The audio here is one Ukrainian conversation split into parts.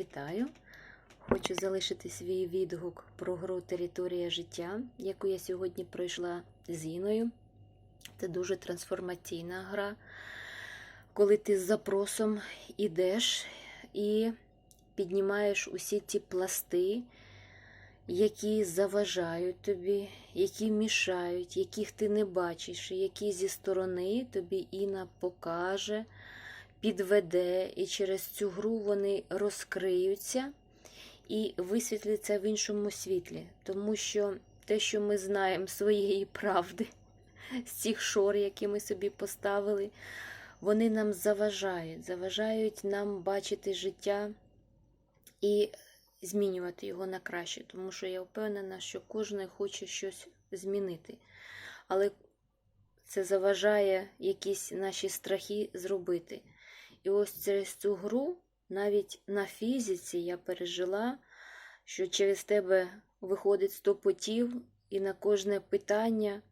Вітаю! Хочу залишити свій відгук про гру Територія життя, яку я сьогодні пройшла з Іною. Це дуже трансформаційна гра, коли ти з запросом ідеш і піднімаєш усі ті пласти, які заважають тобі, які мішають, яких ти не бачиш, які зі сторони тобі Іна покаже підведе, і через цю гру вони розкриються і висвітляться в іншому світлі. Тому що те, що ми знаємо своєї правди, з цих шор, які ми собі поставили, вони нам заважають, заважають нам бачити життя і змінювати його на краще. Тому що я впевнена, що кожен хоче щось змінити. Але це заважає якісь наші страхи зробити. І ось через цю гру, навіть на фізиці, я пережила, що через тебе виходить 100 потів, і на кожне питання,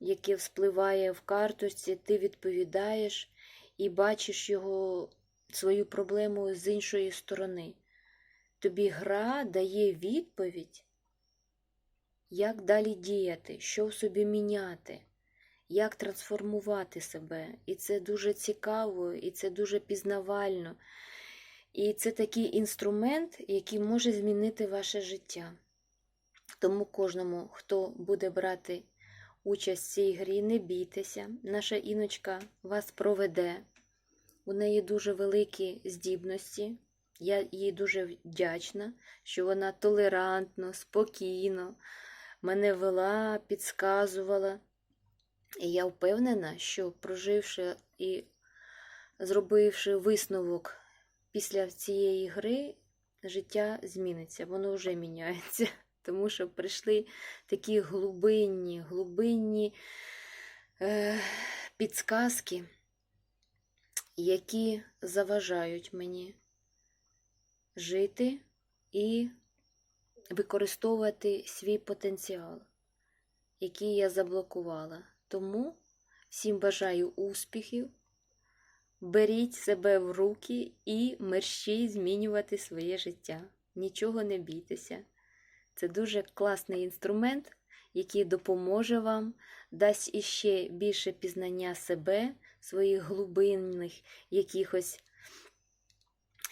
яке вспливає в карточці, ти відповідаєш і бачиш його, свою проблему з іншої сторони. Тобі гра дає відповідь, як далі діяти, що в собі міняти як трансформувати себе. І це дуже цікаво, і це дуже пізнавально. І це такий інструмент, який може змінити ваше життя. Тому кожному, хто буде брати участь в цій грі, не бійтеся. Наша іночка вас проведе. У неї дуже великі здібності. Я їй дуже вдячна, що вона толерантно, спокійно мене вела, підказувала. І я впевнена, що проживши і зробивши висновок після цієї гри, життя зміниться, воно вже міняється. Тому що прийшли такі глибинні, глибинні е, підсказки, які заважають мені жити і використовувати свій потенціал, який я заблокувала. Тому всім бажаю успіхів, беріть себе в руки і мерщій змінювати своє життя. Нічого не бійтеся. Це дуже класний інструмент, який допоможе вам, дасть іще більше пізнання себе, своїх глибинних якихось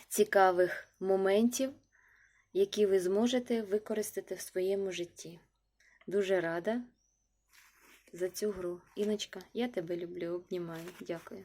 цікавих моментів, які ви зможете використати в своєму житті. Дуже рада за цю гру. Іночка, я тебе люблю, обнімаю. Дякую.